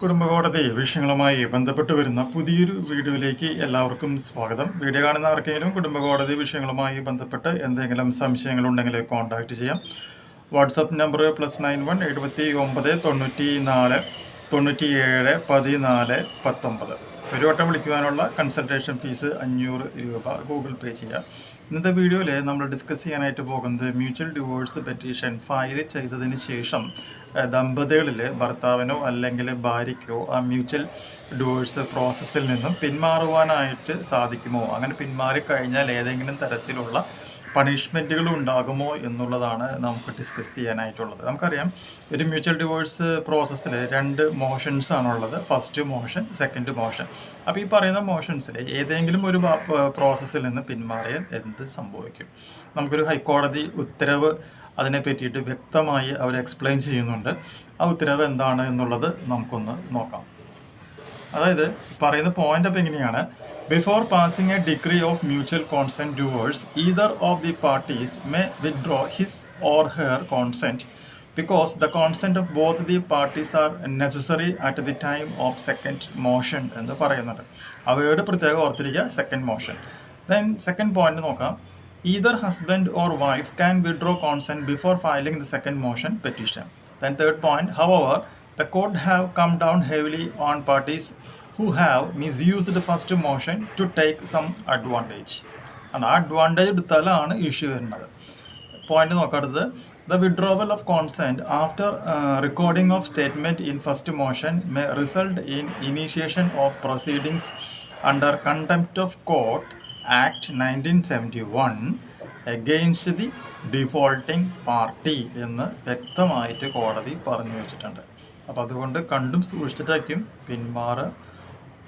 കുടുംബകോടതി വിഷയങ്ങളുമായി ബന്ധപ്പെട്ട് വരുന്ന പുതിയൊരു വീഡിയോയിലേക്ക് എല്ലാവർക്കും സ്വാഗതം. വീഡിയോ കാണുന്ന ആർക്കെങ്കിലും കുടുംബകോടതി വിഷയങ്ങളുമായി ബന്ധപ്പെട്ട് എന്തെങ്കിലും സംശയങ്ങളുണ്ടെങ്കിൽ കോൺടാക്റ്റ് ചെയ്യാം. WhatsApp number plus nine one എഴുപത്തി ഒമ്പത് തൊണ്ണൂറ്റി നാല് തൊണ്ണൂറ്റി ഏഴ് പതിനാല് പത്തൊമ്പത്. ഒരു വട്ടം വിളിക്കുവാനുള്ള കൺസൾട്ടേഷൻ ഫീസ് അഞ്ഞൂറ് രൂപ ഗൂഗിൾ പേ ചെയ്യാം. ഇന്നത്തെ വീഡിയോയിൽ നമ്മൾ ഡിസ്കസ് ചെയ്യാനായിട്ട് പോകുന്നത് മ്യൂച്വൽ ഡിവോഴ്സ് പെറ്റീഷൻ ഫയൽ ചെയ്തതിന് ശേഷം ദമ്പതികളിൽ ഭർത്താവിനോ അല്ലെങ്കിൽ ഭാര്യയ്ക്കോ ആ മ്യൂച്വൽ ഡിവോഴ്സ് പ്രോസസ്സിൽ നിന്നും പിന്മാറുവാനായിട്ട് സാധിക്കുമോ? അങ്ങനെ പിന്മാറിക്കഴിഞ്ഞാൽ ഏതെങ്കിലും തരത്തിലുള്ള പണിഷ്മെന്റുകൾ ഉണ്ടാകുമോ എന്നുള്ളതാണ് നമുക്ക് ഡിസ്കസ് ചെയ്യാനായിട്ടുള്ളത്. നമുക്കറിയാം ഒരു മ്യൂച്വൽ ഡിവോഴ്സ് പ്രോസസ്സിൽ രണ്ട് മോഷൻസ് ആണുള്ളത്. ഫസ്റ്റ് മോഷൻ സെക്കൻഡ് മോഷൻ അപ്പോൾ ഈ പറയുന്ന മോഷൻസിൽ ഏതെങ്കിലും ഒരു പ്രോസസ്സിൽ നിന്ന് പിന്മാറിയാൽ എന്ത് സംഭവിക്കും? നമുക്കൊരു ഹൈക്കോടതി ഉത്തരവ് അതിനെ പറ്റിയിട്ട് വ്യക്തമായി അവർ എക്സ്പ്ലെയിൻ ചെയ്യുന്നുണ്ട്. ആ ഉത്തരവ് എന്താണ് എന്നുള്ളത് നമുക്കൊന്ന് നോക്കാം. അതായത് പറയുന്ന പോയിന്റ് അപ്പം എങ്ങനെയാണ് before passing a degree of mutual consent divorce either of the parties may withdraw his or her consent because the consent of both the parties are necessary at the time of second motion എന്ന് പറയുന്നുണ്ട് അവയോട് പ്രത്യേകം ഓർത്തിരിക്കുക second motion then second point നോക്കാം. Either husband or wife can withdraw consent before filing the second motion petition then third point however the court have come down heavily on parties who have misused the first motion to take some advantage. ആണ് ആ advantage എടുത്താലാണ് issue വരുന്നത്. Point നോക്കടുത്ത് the withdrawal of consent after recording of statement in first motion may result in initiation of proceedings under contempt of court act nineteen seventy one against the defaulting party എന്ന് വ്യക്തമായിട്ട് കോടതി പറഞ്ഞു വെച്ചിട്ടുണ്ട്. അപ്പോൾ അതുകൊണ്ട് കണ്ടും സൂക്ഷിച്ചിട്ടായിരിക്കും പിന്മാറുക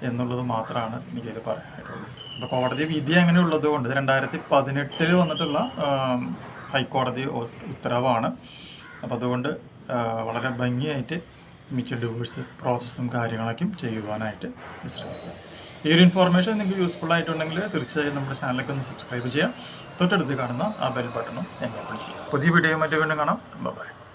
എന്നുള്ളത് മാത്രമാണ് എനിക്കതിൽ പറയാനായിട്ടുള്ളത്. അപ്പോൾ കോടതി വിധി അങ്ങനെ ഉള്ളത് കൊണ്ട് രണ്ടായിരത്തി പതിനെട്ടിൽ വന്നിട്ടുള്ള ഹൈക്കോടതി ഉത്തരവാണ്. അപ്പോൾ അതുകൊണ്ട് വളരെ ഭംഗിയായിട്ട് മിക്ക ഡിവോഴ്സ് പ്രോസസ്സും കാര്യങ്ങളൊക്കെ ചെയ്യുവാനായിട്ട് ശ്രമിക്കുക ഈ ഒരു ഇൻഫോർമേഷൻ നിങ്ങൾക്ക് യൂസ്ഫുൾ ആയിട്ടുണ്ടെങ്കിൽ തീർച്ചയായും നമ്മുടെ ചാനലൊക്കെ ഒന്ന് സബ്സ്ക്രൈബ് ചെയ്യാം തൊട്ടടുത്ത് കാണുന്ന ആ ബെൽ ബട്ടണും എന്നെ ചെയ്യാം പുതിയ വീഡിയോ മറ്റു വീണ്ടും കാണാം. ബൈ.